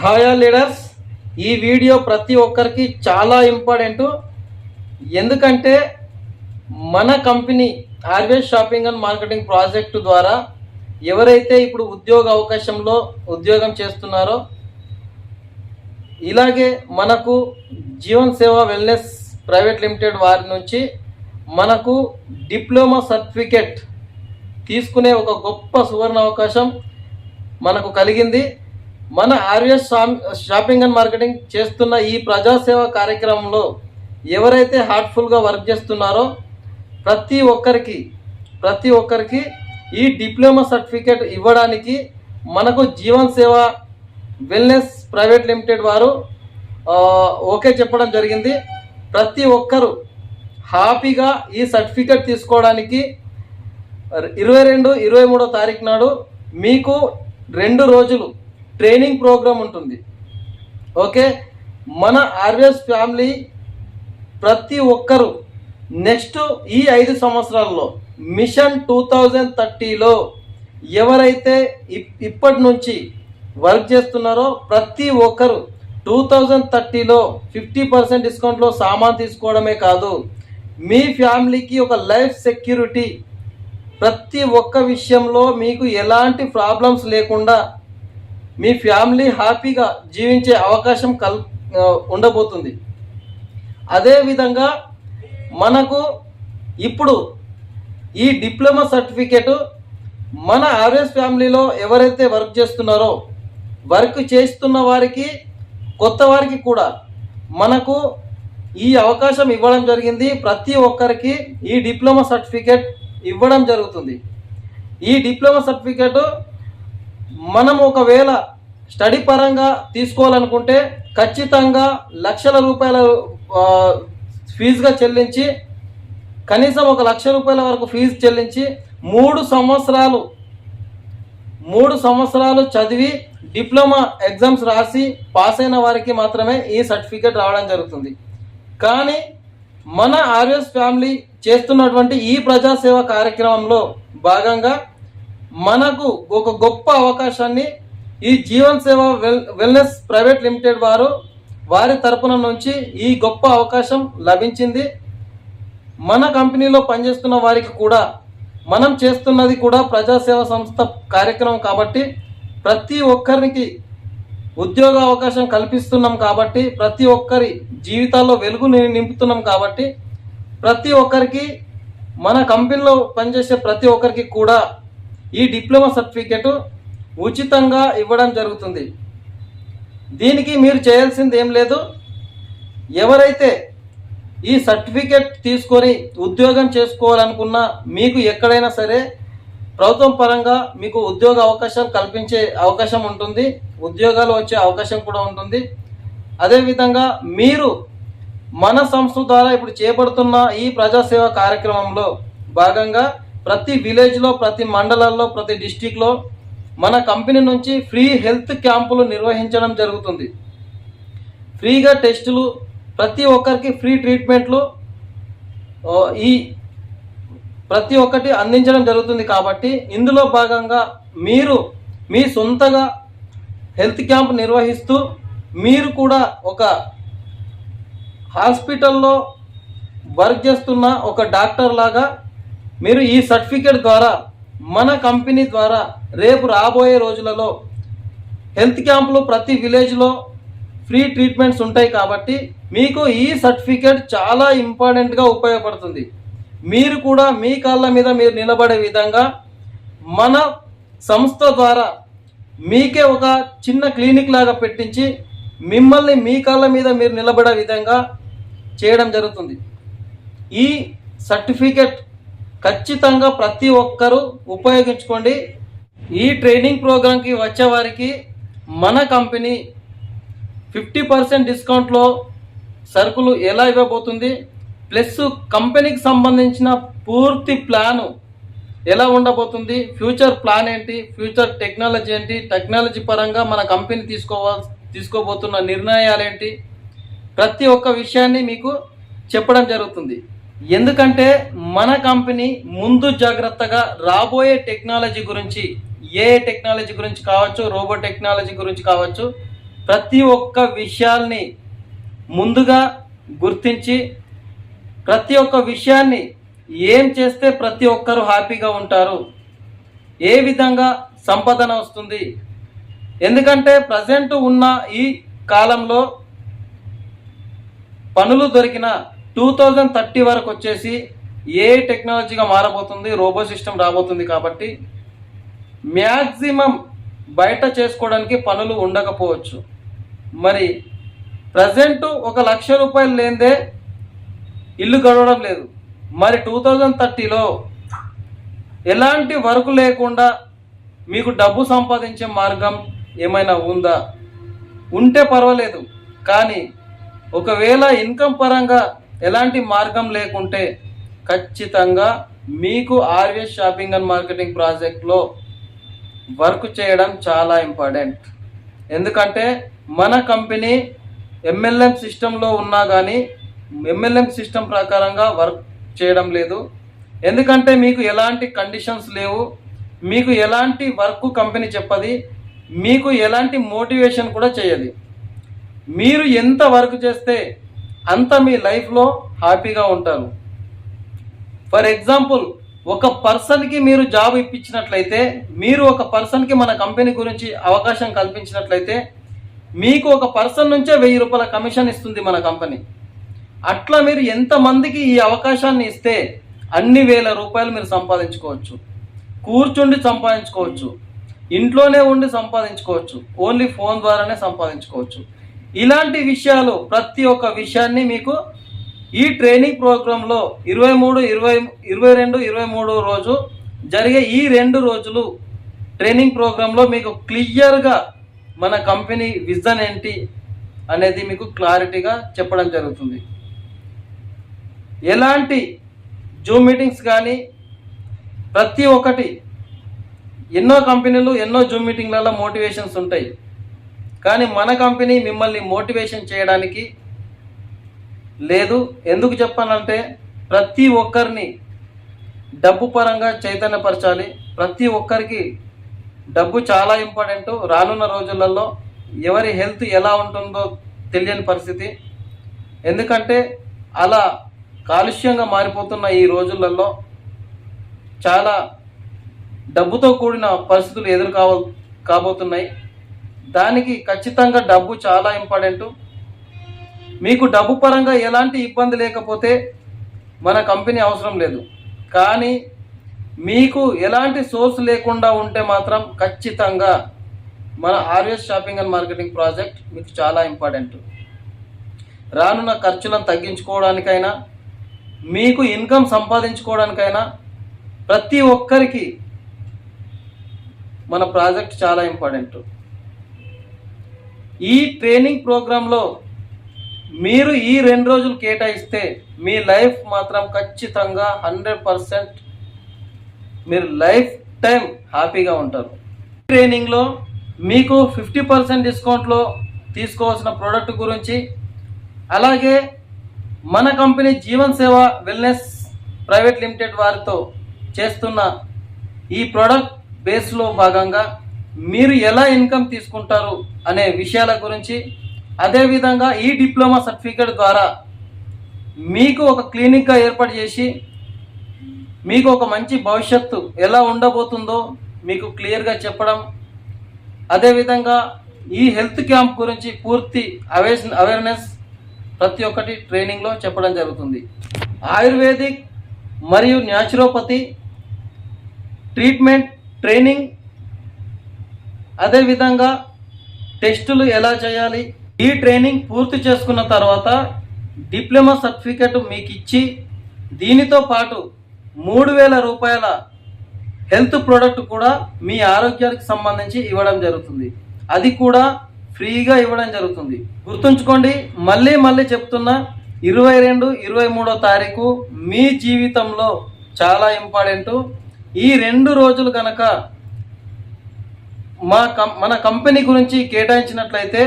Hi leaders ఈ video ప్రతి ఒక్కరికి చాలా ఇంపార్టెంట్. ఎందుకంటే మన company RVS shopping and marketing project ద్వారా ఎవరైతే ఇప్పుడు ఉద్యోగ అవకాశంలో ఉద్యోగం చేస్తున్నారో ఇలాగే మనకు Jeevan Seva wellness private limited వారి నుంచి మనకు డిప్లొమా సర్టిఫికెట్ తీసుకునే ఒక గొప్ప సువర్ణ అవకాశం మనకు కలిగింది. మన ఆర్ఎస్ షాపింగ్ అండ్ మార్కెటింగ్ చేస్తున్న ఈ ప్రజాసేవ కార్యక్రమంలో ఎవరైతే హార్ట్ఫుల్గా వర్క్ చేస్తున్నారో ప్రతి ఒక్కరికి ప్రతి ఒక్కరికి ఈ డిప్లొమా సర్టిఫికేట్ ఇవ్వడానికి మనకు Jeevan Seva wellness private limited వారు ఓకే చెప్పడం జరిగింది. ప్రతి ఒక్కరు హ్యాపీగా ఈ సర్టిఫికేట్ తీసుకోవడానికి ఇరవై రెండు ఇరవై మూడో తారీఖు నాడు మీకు రెండు రోజులు ట్రైనింగ్ ప్రోగ్రామ్ ఉంటుంది. ఓకే? మన ఆర్ఎస్ ఫ్యామిలీ ప్రతి ఒక్కరు నెక్స్ట్ ఈ ఐదు సంవత్సరాల్లో మిషన్ టూ థౌజండ్ థర్టీలో ఎవరైతే ఇప్- ఇప్పటి నుంచి వర్క్ చేస్తున్నారో ప్రతి ఒక్కరు టూ థౌజండ్ థర్టీలో ఫిఫ్టీ పర్సెంట్ డిస్కౌంట్లో సామాన్ తీసుకోవడమే కాదు మీ ఫ్యామిలీకి ఒక లైఫ్ సెక్యూరిటీ ప్రతి ఒక్క విషయంలో మీకు ఎలాంటి ప్రాబ్లమ్స్ లేకుండా మీ ఫ్యామిలీ హ్యాపీగా జీవించే అవకాశం కల్ ఉండబోతుంది. అదేవిధంగా మనకు ఇప్పుడు ఈ డిప్లొమా సర్టిఫికేట్ మన ఆర్ఎస్ ఫ్యామిలీలో ఎవరైతే వర్క్ చేస్తున్నారో వర్క్ చేస్తున్న వారికి కొత్త వారికి కూడా మనకు ఈ అవకాశం ఇవ్వడం జరిగింది. ప్రతి ఒక్కరికి ఈ డిప్లొమా సర్టిఫికేట్ ఇవ్వడం జరుగుతుంది. ఈ డిప్లొమా సర్టిఫికేట్ మనం ఒకవేళ స్టడీ పరంగా తీసుకోవాలనుకుంటే ఖచ్చితంగా లక్షల రూపాయల ఫీజుగా చెల్లించి కనీసం ఒక లక్ష రూపాయల వరకు ఫీజు చెల్లించి మూడు సంవత్సరాలు మూడు సంవత్సరాలు చదివి డిప్లొమా ఎగ్జామ్స్ రాసి పాస్ అయిన వారికి మాత్రమే ఈ సర్టిఫికేట్ రావడం జరుగుతుంది. కానీ మన ఆర్ఎస్ ఫ్యామిలీ చేస్తున్నటువంటి ఈ ప్రజాసేవ కార్యక్రమంలో భాగంగా మనకు ఒక గొప్ప అవకాశాన్ని ఈ జీవన్ సేవ వెల్ వెల్నెస్ ప్రైవేట్ లిమిటెడ్ వారు వారి తరపున నుంచి ఈ గొప్ప అవకాశం లభించింది. మన కంపెనీలో పనిచేస్తున్న వారికి కూడా మనం చేస్తున్నది కూడా ప్రజాసేవ సంస్థ కార్యక్రమం కాబట్టి ప్రతి ఒక్కరికి ఉద్యోగ అవకాశం కల్పిస్తున్నాం కాబట్టి ప్రతి ఒక్కరి జీవితాల్లో వెలుగు నింపుతున్నాం కాబట్టి ప్రతి ఒక్కరికి మన కంపెనీలో పనిచేసే ప్రతి ఒక్కరికి కూడా ఈ డిప్లొమా సర్టిఫికేట్ ఉచితంగా ఇవ్వడం జరుగుతుంది. దీనికి మీరు చేయాల్సింది ఏం లేదు. ఎవరైతే ఈ సర్టిఫికేట్ తీసుకొని ఉద్యోగం చేసుకోవాలనుకున్నా మీకు ఎక్కడైనా సరే ప్రభుత్వం పరంగా మీకు ఉద్యోగ అవకాశాలు కల్పించే అవకాశం ఉంటుంది. ఉద్యోగాలు వచ్చే అవకాశం కూడా ఉంటుంది. అదేవిధంగా మీరు మన సంస్థ ద్వారా ఇప్పుడు చేపడుతున్న ఈ ప్రజాసేవ కార్యక్రమంలో భాగంగా ప్రతి విలేజ్లో ప్రతి మండలాల్లో ప్రతి డిస్టిక్లో మన కంపెనీ నుంచి ఫ్రీ హెల్త్ క్యాంపులు నిర్వహించడం జరుగుతుంది. ఫ్రీగా టెస్టులు ప్రతి ఒక్కరికి ఫ్రీ ట్రీట్మెంట్లు ఈ ప్రతి ఒక్కటి అందించడం జరుగుతుంది కాబట్టి ఇందులో భాగంగా మీరు మీ సొంతగా హెల్త్ క్యాంప్ నిర్వహిస్తూ మీరు కూడా ఒక హాస్పిటల్లో వర్క్ చేస్తున్న ఒక డాక్టర్ లాగా మీరు ఈ సర్టిఫికేట్ ద్వారా మన కంపెనీ ద్వారా రేపు రాబోయే రోజులలో హెల్త్ క్యాంపులు ప్రతి విలేజ్లో ఫ్రీ ట్రీట్మెంట్స్ ఉంటాయి కాబట్టి మీకు ఈ సర్టిఫికేట్ చాలా ఇంపార్టెంట్గా ఉపయోగపడుతుంది. మీరు కూడా మీ కాళ్ళ మీద మీరు నిలబడే విధంగా మన సంస్థ ద్వారా మీకే ఒక చిన్న క్లినిక్ లాగా పెట్టించి మిమ్మల్ని మీ కాళ్ళ మీద మీరు నిలబడే విధంగా చేయడం జరుగుతుంది. ఈ సర్టిఫికెట్ ఖచ్చితంగా ప్రతి ఒక్కరూ ఉపయోగించుకోండి. ఈ ట్రైనింగ్ ప్రోగ్రాంకి వచ్చేవారికి మన కంపెనీ ఫిఫ్టీ పర్సెంట్ డిస్కౌంట్లో సరుకులు ఎలా ఇవ్వబోతుంది ప్లస్ కంపెనీకి సంబంధించిన పూర్తి ప్లాను ఎలా ఉండబోతుంది ఫ్యూచర్ ప్లాన్ ఏంటి ఫ్యూచర్ టెక్నాలజీ ఏంటి టెక్నాలజీ పరంగా మన కంపెనీ తీసుకోవా తీసుకోబోతున్న నిర్ణయాలు ఏంటి ప్రతి ఒక్క విషయాన్ని మీకు చెప్పడం జరుగుతుంది. ఎందుకంటే మన కంపెనీ ముందు జాగ్రత్తగా రాబోయే టెక్నాలజీ గురించి ఏ టెక్నాలజీ గురించి కావచ్చు రోబో టెక్నాలజీ గురించి కావచ్చు ప్రతి ఒక్క విషయాల్ని ముందుగా గుర్తించి ప్రతి ఒక్క విషయాన్ని ఏం చేస్తే ప్రతి ఒక్కరు హ్యాపీగా ఉంటారు ఏ విధంగా సంపాదన వస్తుంది. ఎందుకంటే ప్రజెంట్ ఉన్న ఈ కాలంలో పనులు దొరికిన టూ థౌజండ్ థర్టీ వరకు వచ్చేసి ఏ టెక్నాలజీగా మారబోతుంది రోబో సిస్టమ్ రాబోతుంది కాబట్టి మ్యాక్సిమం బయట చేసుకోవడానికి పనులు ఉండకపోవచ్చు. మరి ప్రజెంట్ ఒక లక్ష రూపాయలు లేనిదే ఇల్లు గడవడం లేదు. మరి టూ థౌజండ్ థర్టీలో ఎలాంటి వర్క్ లేకుండా మీకు డబ్బు సంపాదించే మార్గం ఏమైనా ఉందా? ఉంటే పర్వాలేదు. కానీ ఒకవేళ ఇన్కమ్ పరంగా ఎలాంటి మార్గం లేకుంటే ఖచ్చితంగా మీకు ఆర్విఎస్ షాపింగ్ అండ్ మార్కెటింగ్ ప్రాజెక్ట్లో వర్క్ చేయడం చాలా ఇంపార్టెంట్. ఎందుకంటే మన కంపెనీ ఎంఎల్ఎం సిస్టంలో ఉన్నా కానీ ఎంఎల్ఎం సిస్టమ్ ప్రకారంగా వర్క్ చేయడం లేదు. ఎందుకంటే మీకు ఎలాంటి కండిషన్స్ లేవు. మీకు ఎలాంటి వర్క్ కంపెనీ చెప్పది. మీకు ఎలాంటి మోటివేషన్ కూడా చేయదు. మీరు ఎంత వర్క్ చేస్తే అంత మీ లైఫ్లో హ్యాపీగా ఉంటారు ఫర్ ఎగ్జాంపుల్ ఒక పర్సన్కి మీరు జాబ్ ఇప్పించినట్లయితే మీరు ఒక పర్సన్కి మన కంపెనీ గురించి అవకాశం కల్పించినట్లయితే మీకు ఒక పర్సన్ నుంచే వెయ్యి రూపాయల కమిషన్ ఇస్తుంది మన కంపెనీ అట్లా మీరు ఎంతమందికి ఈ అవకాశాన్ని ఇస్తే అన్ని వేల రూపాయలు మీరు సంపాదించుకోవచ్చు. కూర్చుండి సంపాదించుకోవచ్చు. ఇంట్లోనే ఉండి సంపాదించుకోవచ్చు. ఓన్లీ ఫోన్ ద్వారానే సంపాదించుకోవచ్చు. ఇలాంటి విషయాలు ప్రతి ఒక్క విషయాన్ని మీకు ఈ ట్రైనింగ్ ప్రోగ్రాంలో ఇరవై మూడు ఇరవై ఇరవై రెండు ఇరవై మూడు రోజు జరిగే ఈ రెండు రోజులు ట్రైనింగ్ ప్రోగ్రాంలో మీకు క్లియర్గా మన కంపెనీ విజన్ ఏంటి అనేది మీకు క్లారిటీగా చెప్పడం జరుగుతుంది. ఎలాంటి జూమ్ మీటింగ్స్ కానీ ప్రతి ఒక్కటి ఎన్నో కంపెనీలు ఎన్నో జూమ్ మీటింగ్లలో మోటివేషన్స్ ఉంటాయి. కానీ మన కంపెనీ మిమ్మల్ని మోటివేషన్ చేయడానికి లేదు. ఎందుకు చెప్పానంటే ప్రతి ఒక్కరిని డబ్బు పరంగా చైతన్యపరచాలి. ప్రతి ఒక్కరికి డబ్బు చాలా ఇంపార్టెంట్. రానున్న రోజులలో ఎవరి హెల్త్ ఎలా ఉంటుందో తెలియని పరిస్థితి. ఎందుకంటే అలా కాలుష్యంగా మారిపోతున్న ఈ రోజులలో చాలా డబ్బుతో కూడిన పరిస్థితులు ఎదురు కావ కాబోతున్నాయి. దానికి ఖచ్చితంగా డబ్బు చాలా ఇంపార్టెంట్. మీకు డబ్బు పరంగా ఎలాంటి ఇబ్బంది లేకపోతే మన కంపెనీ అవసరం లేదు. కానీ మీకు ఎలాంటి సోర్స్ లేకుండా ఉంటే మాత్రం ఖచ్చితంగా మన RS shopping and marketing project మీకు చాలా ఇంపార్టెంట్. రానున్న ఖర్చులను తగ్గించుకోవడానికైనా మీకు ఇన్కమ్ సంపాదించుకోవడానికైనా ప్రతి ఒక్కరికి మన ప్రాజెక్ట్ చాలా ఇంపార్టెంట్. ఈ ట్రైనింగ్ ప్రోగ్రాంలో మీరు ఈ రెండు రోజులు కేటాయిస్తే మీ లైఫ్ మాత్రం ఖచ్చితంగా హండ్రెడ్ పర్సెంట్ మీరు లైఫ్ టైం హ్యాపీగా ఉంటారు. ట్రైనింగ్లో మీకు ఫిఫ్టీ పర్సెంట్ డిస్కౌంట్లో తీసుకోవాల్సిన ప్రోడక్ట్ గురించి అలాగే మన company Jeevan Seva wellness private limited వారితో చేస్తున్న ఈ ప్రోడక్ట్ బేస్లో భాగంగా మీరు ఎలా ఇన్కమ్ తీసుకుంటారు అనే విషయాల గురించి అదేవిధంగా ఈ డిప్లొమా సర్టిఫికేట్ ద్వారా మీకు ఒక క్లినిక్గా ఏర్పాటు చేసి మీకు ఒక మంచి భవిష్యత్తు ఎలా ఉండబోతుందో మీకు క్లియర్గా చెప్పడం అదేవిధంగా ఈ హెల్త్ క్యాంప్ గురించి పూర్తి అవేర్ అవేర్నెస్ ప్రతి ఒక్కటి ట్రైనింగ్లో చెప్పడం జరుగుతుంది. ఆయుర్వేదిక్ మరియు న్యాచురోపతి ట్రీట్మెంట్ ట్రైనింగ్ అదేవిధంగా టెస్టులు ఎలా చేయాలి? ఈ ట్రైనింగ్ పూర్తి చేసుకున్న తర్వాత డిప్లొమా సర్టిఫికెట్ మీకు ఇచ్చి దీనితో పాటు మూడు వేల రూపాయల హెల్త్ ప్రోడక్ట్ కూడా మీ ఆరోగ్యానికి సంబంధించి ఇవ్వడం జరుగుతుంది. అది కూడా ఫ్రీగా ఇవ్వడం జరుగుతుంది. గుర్తుంచుకోండి మళ్ళీ మళ్ళీ చెప్తున్నా ఇరవై రెండు ఇరవై మూడో తారీఖు మీ జీవితంలో చాలా ఇంపార్టెంట్. ఈ రెండు రోజులు కనుక మా కం మన కంపెనీ గురించి కేటాయించినట్లయితే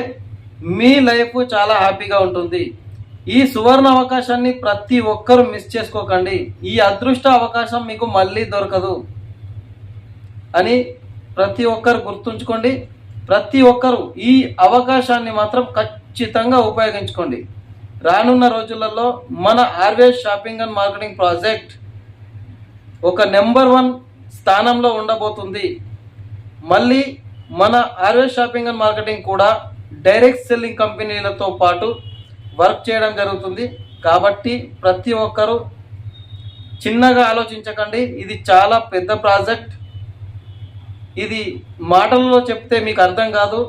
మీ లైఫ్ చాలా హ్యాపీగా ఉంటుంది. ఈ సువర్ణ అవకాశాన్ని ప్రతి ఒక్కరూ మిస్ చేసుకోకండి. ఈ అదృష్ట అవకాశం మీకు మళ్ళీ దొరకదు అని ప్రతి ఒక్కరు గుర్తుంచుకోండి. ప్రతి ఒక్కరూ ఈ అవకాశాన్ని మాత్రం ఖచ్చితంగా ఉపయోగించుకోండి. రానున్న రోజులలో మన RVS shopping and marketing project ఒక నెంబర్ వన్ స్థానంలో ఉండబోతుంది. మళ్ళీ మన ఆర్వేస్ షాపింగ్ అండ్ మార్కెటింగ్ కూడా డైరెక్ట్ సెల్లింగ్ కంపెనీలతో పాటు వర్క్ చేయడం జరుగుతుంది. కాబట్టి ప్రతి ఒక్కరూ చిన్నగా ఆలోచించకండి. ఇది చాలా పెద్ద ప్రాజెక్ట్. ఇది మాటల్లో చెప్తే మీకు అర్థం కాదు.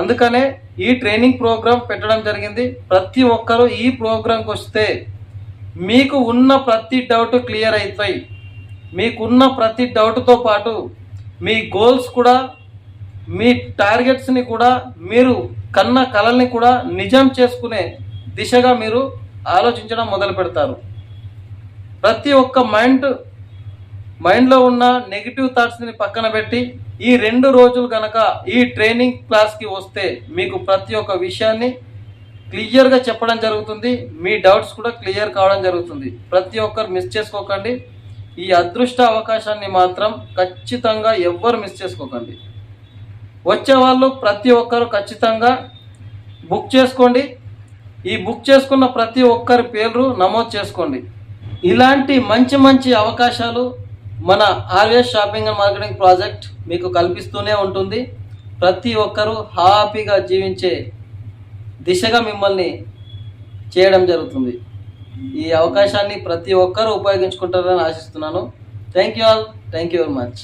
అందుకనే ఈ ట్రైనింగ్ ప్రోగ్రాం పెట్టడం జరిగింది. ప్రతి ఒక్కరూ ఈ ప్రోగ్రాంకి వస్తే మీకు ఉన్న ప్రతి డౌట్ క్లియర్ అవుతాయి మీకున్న ప్రతి డౌట్తో పాటు మీ గోల్స్ కూడా మీ టార్గెట్స్ని కూడా మీరు కన్న కళల్ని కూడా నిజం చేసుకునే దిశగా మీరు ఆలోచించడం మొదలు పెడతారు. ప్రతి ఒక్క మైండ్ మైండ్లో ఉన్న నెగిటివ్ థాట్స్ని పక్కన పెట్టి ఈ రెండు రోజులు కనుక ఈ ట్రైనింగ్ క్లాస్కి వస్తే మీకు ప్రతి ఒక్క విషయాన్ని క్లియర్గా చెప్పడం జరుగుతుంది. మీ డౌట్స్ కూడా క్లియర్ కావడం జరుగుతుంది. ప్రతి ఒక్కరు మిస్ చేసుకోకండి. ఈ అదృష్ట అవకాశాన్ని మాత్రం ఖచ్చితంగా ఎవ్వరు మిస్ చేసుకోకండి. వచ్చే వాళ్ళు ప్రతి ఒక్కరు ఖచ్చితంగా బుక్ చేసుకోండి. ఈ బుక్ చేసుకున్న ప్రతి ఒక్కరి పేర్లు నమోదు చేసుకోండి. ఇలాంటి మంచి మంచి అవకాశాలు మన RS shopping and marketing project మీకు కల్పిస్తూనే ఉంటుంది. ప్రతి ఒక్కరూ హ్యాపీగా జీవించే దిశగా మిమ్మల్ని చేయడం జరుగుతుంది. ఈ అవకాశాన్ని ప్రతి ఒక్కరూ ఉపయోగించుకుంటారని ఆశిస్తున్నాను. Thank you all thank you very much